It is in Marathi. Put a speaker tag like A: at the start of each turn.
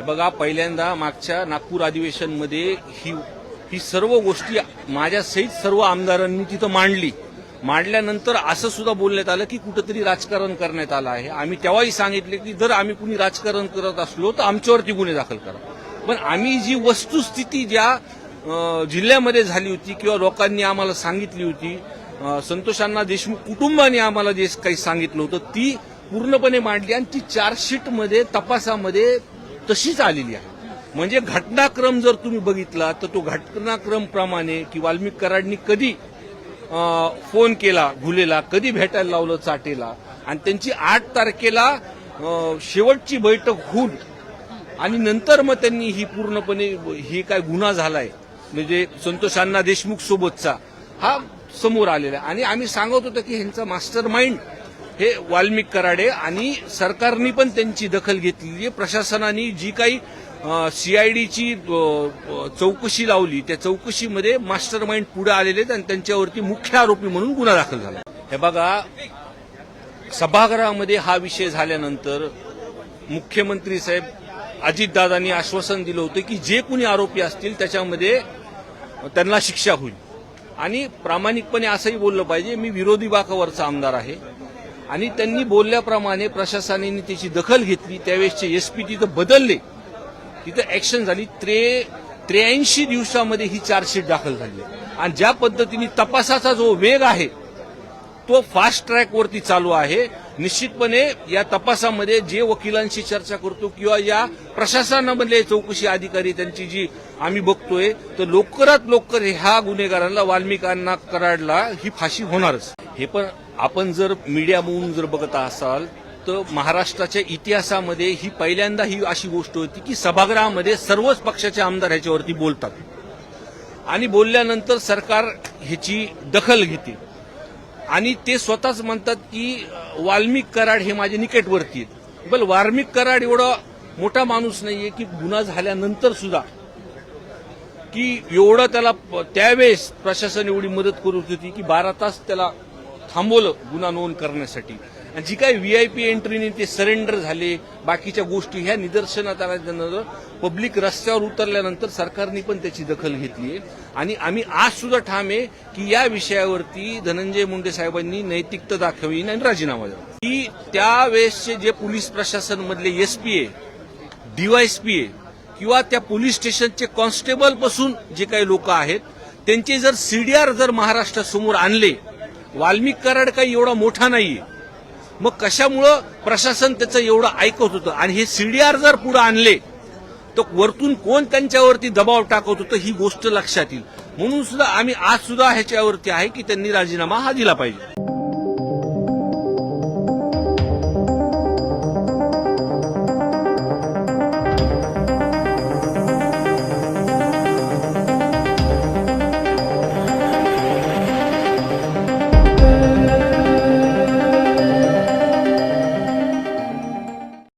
A: हे बघा पहिल्यांदा मागच्या नागपूर अधिवेशनमध्ये ही ही सर्व गोष्टी माझ्या सहित सर्व आमदारांनी तिथं मांडली. मांडल्यानंतर असं सुद्धा बोलण्यात आलं की कुठंतरी राजकारण करण्यात आलं आहे. आम्ही तेव्हाही सांगितले की जर आम्ही कुणी राजकारण करत असलो तर आमच्यावरती गुन्हे दाखल करा. पण आम्ही जी वस्तुस्थिती ज्या जिल्ह्यामध्ये झाली होती किंवा लोकांनी आम्हाला सांगितली होती संतोषांना देशमुख कुटुंबाने आम्हाला जे काही सांगितलं होतं ती पूर्णपणे मांडली आणि ती चार्जशीटमध्ये तपासामध्ये तशीच आलेली आहे. म्हणजे घटनाक्रम जर तुम्ही बघितला तर तो घटनाक्रम प्रमाणे की वाल्मिक कराडनी कधी फोन केला घुलेला कधी भेटायला लावलं चाटेला आणि त्यांची आठ तारखेला शेवटची बैठक होऊन आणि नंतर मग त्यांनी ही पूर्णपणे ही काय गुन्हा झालाय म्हणजे संतोष अण्णा देशमुख सोबतचा हा समोर आलेला आहे. आणि आम्ही सांगत होतो की ह्यांचा मास्टर माइंड हे वाल्मिक कराडे आणि सरकारने पण त्यांची दखल घेतलेली आहे. प्रशासनाने जी काही सीआयडीची चौकशी लावली त्या चौकशीमध्ये मास्टर माइंड पुढे आलेले आहेत आणि त्यांच्यावरती मुख्य आरोपी म्हणून गुन्हा दाखल झाला. हे बघा सभागृहामध्ये हा विषय झाल्यानंतर मुख्यमंत्री साहेब अजितदादांनी आश्वासन दिलं होतं की जे कुणी आरोपी असतील त्याच्यामध्ये त्यांना शिक्षा होईल. आणि प्रामाणिकपणे असंही बोललं पाहिजे मी विरोधी बाकावरचा आमदार आहे. आणि त्यांनी बोलल्याप्रमाणे प्रशासनाने त्याची दखल घेतली. त्यावेळेसचे एसपी तिथं बदलले. तिथं ऍक्शन झाली. त्रे त्र्याऐंशी दिवसामध्ये ही चार्जशीट दाखल झाली. आणि ज्या पद्धतीने तपासाचा जो वेग आहे तो फास्ट ट्रॅकवरती चालू आहे. निश्चितपणे या तपासामध्ये जे वकिलांशी चर्चा करतो किंवा या प्रशासनामधले चौकशी अधिकारी त्यांची जी आम्ही बघतोय तर लवकरात लवकर ह्या गुन्हेगारांना वाल्मिकांना कराडला ही फाशी होणारच. हे पण आपण जर मीडिया म्हणून जर बघत असाल तर महाराष्ट्राच्या इतिहासामध्ये ही पहिल्यांदा ही अशी गोष्ट होती की सभागृहामध्ये सर्वच पक्षाचे आमदार ह्याच्यावरती बोलतात. आणि बोलल्यानंतर सरकार ह्याची दखल घेते. आणि ते स्वतःच म्हणतात की वाल्मिक कराड हे माझे निकटवर्ती आहेत. बल वाल्मिक कराड एवढा मोठा माणूस नाहीये की गुन्हा झाल्यानंतर सुद्धा. की एवढं त्याला प- त्यावेळेस प्रशासन एवढी मदत करत होती की बारा तास त्याला थांबवलं गुन्हा नोंद करण्यासाठी. आणि जी काही व्ही आय पी एंट्रीने ते सरेंडर झाले बाकीच्या गोष्टी ह्या निदर्शनात आल्यानंतर पब्लिक रस्त्यावर उतरल्यानंतर सरकारने पण त्याची दखल घेतली आहे. आणि आम्ही आज सुद्धा ठाम आहे की या विषयावरती धनंजय मुंडे साहेबांनी नैतिकता दाखवी आणि राजीनामा द्यावा. की त्यावेळेसचे जे पोलीस प्रशासन मधले एसपी आहे डीवायएसपी आहे किंवा त्या पोलीस स्टेशनचे कॉन्स्टेबलपासून जे काही लोक आहेत त्यांचे जर सीडीआर जर महाराष्ट्रासमोर आणले वाल्मिक कराड काही एवढा मोठा नाहीये. मग कशामुळं प्रशासन त्याचं एवढं ऐकत होतं? आणि हे सीडीआर जर पुढे आणले तर वरतून कोण त्यांच्यावरती दबाव टाकत होतं ही गोष्ट लक्षात येईल. म्हणून सुद्धा आम्ही आज सुद्धा ह्याच्यावरती आहे की त्यांनी राजीनामा हा दिला पाहिजे.